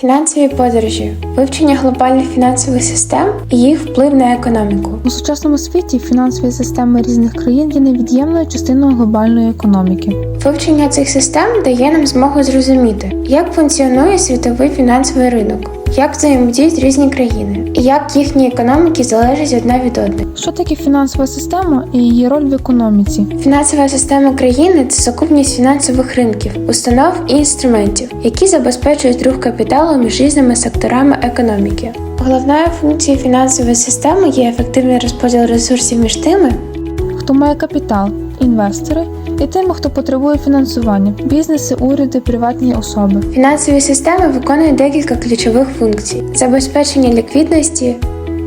Фінансові подорожі, вивчення глобальних фінансових систем і їх вплив на економіку. У сучасному світі фінансові системи різних країн є невід'ємною частиною глобальної економіки. Вивчення цих систем дає нам змогу зрозуміти, як функціонує світовий фінансовий ринок, як взаємодіють різні країни, і як їхні економіки залежать одна від одної. Що таке фінансова система і її роль в економіці? Фінансова система країни це сукупність фінансових ринків, установ і інструментів, які забезпечують рух капіталу між різними секторами економіки. Головною функцією фінансової системи є ефективний розподіл ресурсів між тими, Хто має капітал, інвестори і тими, хто потребує фінансування, бізнеси, уряди, приватні особи. Фінансові системи виконують декілька ключових функцій: забезпечення ліквідності,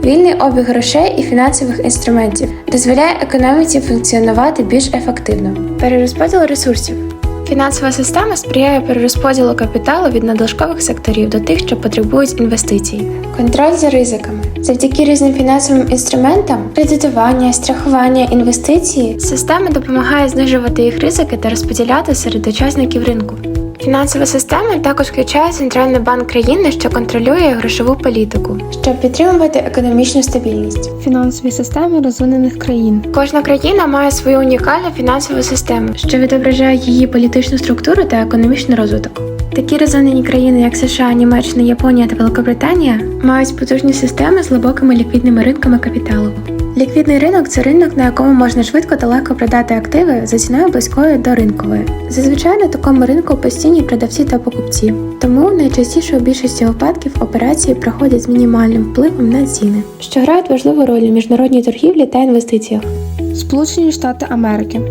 вільний обіг грошей і фінансових інструментів, дозволяє економіці функціонувати більш ефективно. Перерозподіл ресурсів. Фінансова система сприяє перерозподілу капіталу від надлишкових секторів до тих, що потребують інвестицій. Контроль за ризиками. Завдяки різним фінансовим інструментам, кредитування, страхування, інвестиції, система допомагає знижувати їх ризики та розподіляти серед учасників ринку. Фінансова система також включає центральний банк країни, що контролює грошову політику, щоб підтримувати економічну стабільність. Фінансові системи розвинених країн. Кожна країна має свою унікальну фінансову систему, що відображає її політичну структуру та економічний розвиток. Такі розвинені країни, як США, Німеччина, Японія та Великобританія, мають потужні системи з глибокими ліквідними ринками капіталу. Ліквідний ринок це ринок, на якому можна швидко та легко продати активи за ціною близькою до ринкової. Зазвичай на такому ринку постійні продавці та покупці. Тому найчастіше у більшості випадків операції проходять з мінімальним впливом на ціни, що грають важливу роль у міжнародній торгівлі та інвестиціях. Сполучені Штати Америки.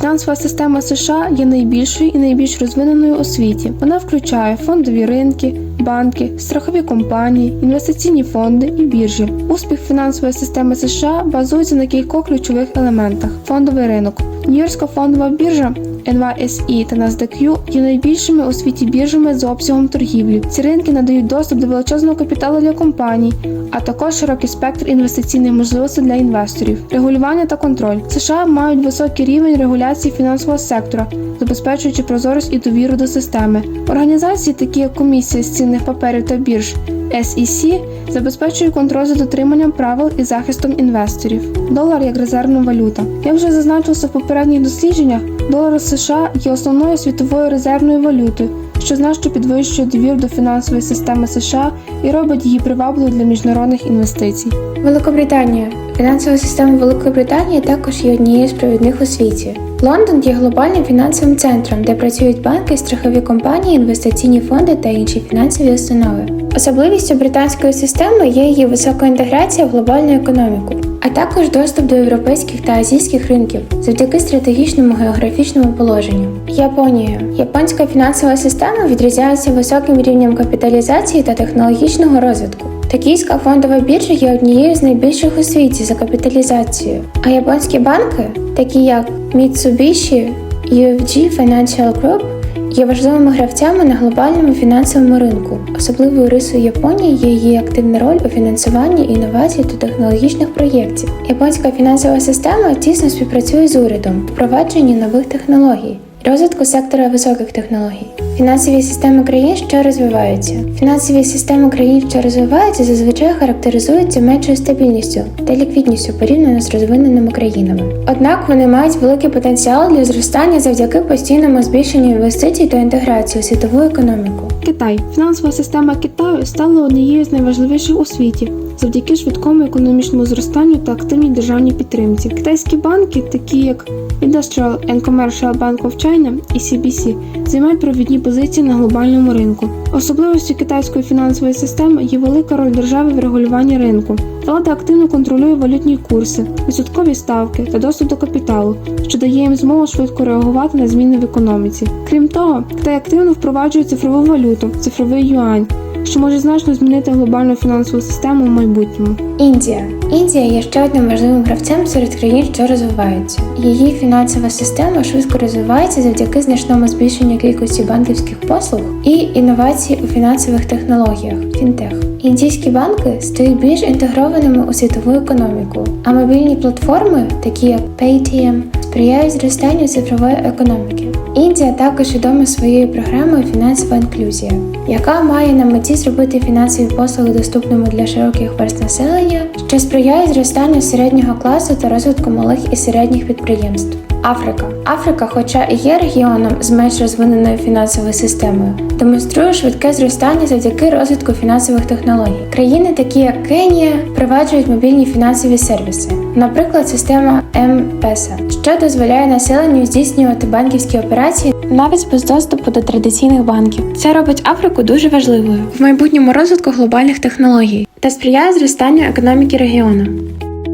Фінансова система США є найбільшою і найбільш розвиненою у світі. Вона включає фондові ринки, банки, страхові компанії, інвестиційні фонди і біржі. Успіх фінансової системи США базується на кількох ключових елементах: фондовий ринок. Нью-Йоркська фондова біржа NYSE та NASDAQ є найбільшими у світі біржами за обсягом торгівлі. Ці ринки надають доступ до величезного капіталу для компаній, а також широкий спектр інвестиційних можливостей для інвесторів. Регулювання та контроль США мають високий рівень регуляції фінансового сектора, забезпечуючи прозорість і довіру до системи. Організації, такі як комісія з цінних паперів та бірж. SEC забезпечує контроль за дотриманням правил і захистом інвесторів. Долар як резервна валюта. Як вже зазначилося в попередніх дослідженнях, долар США є основною світовою резервною валютою, що значно підвищує довіру до фінансової системи США і робить її привабливою для міжнародних інвестицій. Великобританія. Фінансова система Великої Британії також є однією з провідних у світі. Лондон є глобальним фінансовим центром, де працюють банки, страхові компанії, інвестиційні фонди та інші фінансові установи. Особливістю британської системи є її висока інтеграція в глобальну економіку, а також доступ до європейських та азійських ринків завдяки стратегічному географічному положенню. Японія. Японська фінансова система відрізняється високим рівнем капіталізації та технологічного розвитку. Токійська фондова біржа є однією з найбільших у світі за капіталізацією, а японські банки, такі як Mitsubishi, UFG Financial Group, є важливими гравцями на глобальному фінансовому ринку. Особливою рисою Японії є її активна роль у фінансуванні інновацій та технологічних проєктів. Японська фінансова система тісно співпрацює з урядом впровадженні нових технологій. Розвитку сектора високих технологій. Фінансові системи країн, що розвиваються. Фінансові системи країн, що розвиваються, зазвичай характеризуються меншою стабільністю та ліквідністю порівняно з розвиненими країнами. Однак вони мають великий потенціал для зростання завдяки постійному збільшенню інвестицій та інтеграції у світову економіку. Китай. Фінансова система Китаю стала однією з найважливіших у світі завдяки швидкому економічному зростанню та активній державній підтримці. Китайські банки, такі як Industrial and Commercial Bank of China і CBC, займають провідні позиції на глобальному ринку. Особливістю китайської фінансової системи є велика роль держави в регулюванні ринку. Влада активно контролює валютні курси, відсоткові ставки та доступ до капіталу, що дає їм змогу швидко реагувати на зміни в економіці. Крім того, Китай активно впроваджує цифрову валюту, цифровий юань, що може значно змінити глобальну фінансову систему в майбутньому. Індія. Індія є ще одним важливим гравцем серед країн, що розвиваються. Її фінансова система швидко розвивається завдяки значному збільшенню кількості банківських послуг і інновацій у фінансових технологіях фінтех. Індійські банки стають більш інтегрованими у світову економіку, а мобільні платформи, такі як Paytm, сприяють зростанню цифрової економіки. Індія також відома своєю програмою Фінансова інклюзія, яка має на меті зробити фінансові послуги доступними для широких верст населення, що сприяє зростанню середнього класу та розвитку малих і середніх підприємств. Африка. Африка, хоча і є регіоном з менш розвиненою фінансовою системою, демонструє швидке зростання завдяки розвитку фінансових технологій. Країни, такі як Кенія, впроваджують мобільні фінансові сервіси, наприклад, система М-Песа, що дозволяє населенню здійснювати банківські операції навіть без доступу до традиційних банків. Це робить Африку дуже важливою в майбутньому розвитку глобальних технологій та сприяє зростанню економіки регіону.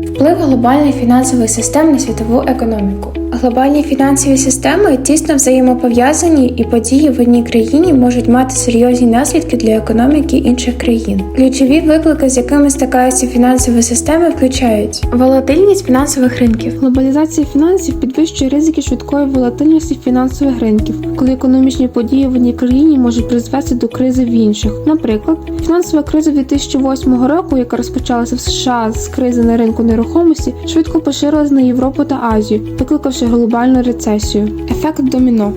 Вплив глобальної фінансової систем на світову економіку. Глобальні фінансові системи тісно взаємопов'язані, і події в одній країні можуть мати серйозні наслідки для економіки інших країн. Ключові виклики, з якими стикаються фінансові системи, включають волатильність фінансових ринків, Глобалізація фінансів підвищує ризики швидкої волатильності фінансових ринків, коли економічні події в одній країні можуть призвести до кризи в інших. Наприклад, фінансова криза 2008 року, яка розпочалася в США з кризи на ринку нерухомості, швидко поширилась на Європу та Азію, викликавши глобальну рецесію. Ефект доміно.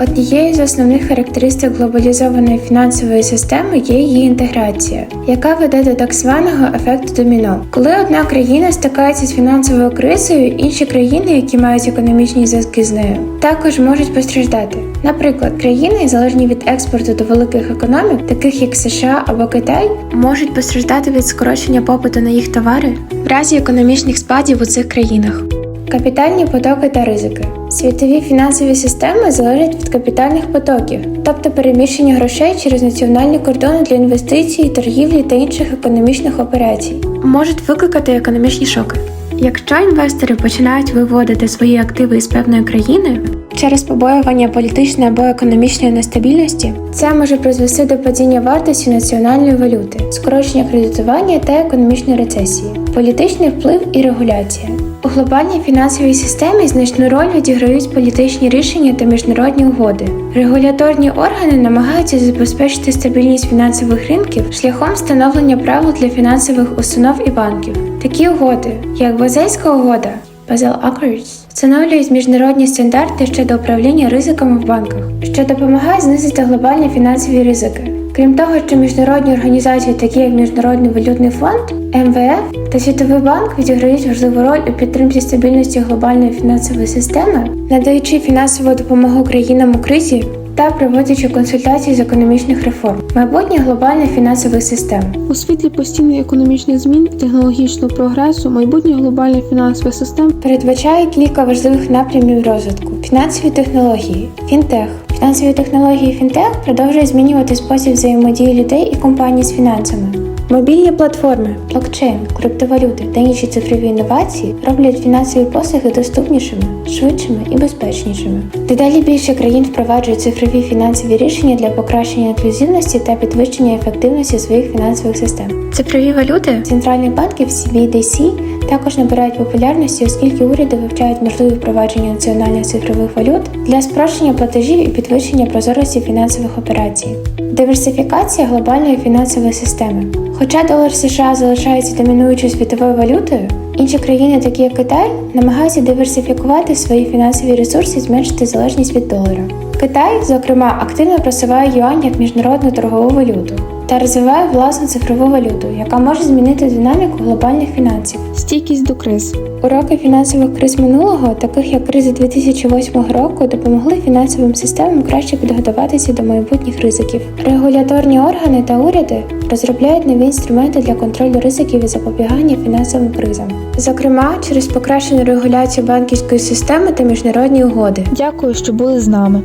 Однією з основних характеристик глобалізованої фінансової системи є її інтеграція, яка веде до так званого ефекту доміно. Коли одна країна стикається з фінансовою кризою, інші країни, які мають економічні зв'язки з нею, також можуть постраждати. Наприклад, країни, залежні від експорту до великих економік, таких як США або Китай, можуть постраждати від скорочення попиту на їх товари в разі економічних спадів у цих країнах. Капітальні потоки та ризики. Світові фінансові системи залежать від капітальних потоків, тобто переміщення грошей через національні кордони для інвестицій, торгівлі та інших економічних операцій, можуть викликати економічні шоки. Якщо інвестори починають виводити свої активи із певної країни через побоювання політичної або економічної нестабільності, це може призвести до падіння вартості національної валюти, скорочення кредитування та економічної рецесії, політичний вплив і регуляція. У глобальній фінансовій системі значну роль відіграють політичні рішення та міжнародні угоди. Регуляторні органи намагаються забезпечити стабільність фінансових ринків шляхом встановлення правил для фінансових установ і банків. Такі угоди, як Базельська угода Basel Accords, встановлюють міжнародні стандарти щодо управління ризиками в банках, що допомагає знизити глобальні фінансові ризики. Крім того, що міжнародні організації, такі як Міжнародний валютний фонд, МВФ та Світовий банк відіграють важливу роль у підтримці стабільності глобальної фінансової системи, надаючи фінансову допомогу країнам у кризі та проводячи консультації з економічних реформ, майбутнє глобальної фінансової системи. У світлі постійних економічних змін і технологічного прогресу майбутнє глобальної фінансової системи передбачає кілька важливих напрямів розвитку: фінансові технології, фінтех. Фінансові технології фінтех продовжують змінювати спосіб взаємодії людей і компаній з фінансами. Мобільні платформи, блокчейн, криптовалюти та інші цифрові інновації роблять фінансові послуги доступнішими, швидшими і безпечнішими. Дедалі більше країн впроваджують цифрові фінансові рішення для покращення інклюзивності та підвищення ефективності своїх фінансових систем. Цифрові валюти центральних банків CBDC також набирають популярності, оскільки уряди вивчають можливі впровадження національних цифрових валют для спрощення платежів і підвищення прозорості фінансових операцій. Диверсифікація глобальної фінансової системи. Хоча долар США залишається домінуючою світовою валютою, інші країни, такі як Китай, намагаються диверсифікувати свої фінансові ресурси і зменшити залежність від долара. Китай, зокрема, активно просуває юань як міжнародну торгову валюту та розвиває власну цифрову валюту, яка може змінити динаміку глобальних фінансів. стійкість до криз. Уроки фінансових криз минулого, таких як кризи 2008 року, допомогли фінансовим системам краще підготуватися до майбутніх ризиків. Регуляторні органи та уряди розробляють нові інструменти для контролю ризиків і запобігання фінансовим кризам, зокрема через покращену регуляцію банківської системи та міжнародні угоди. Дякую, що були з нами.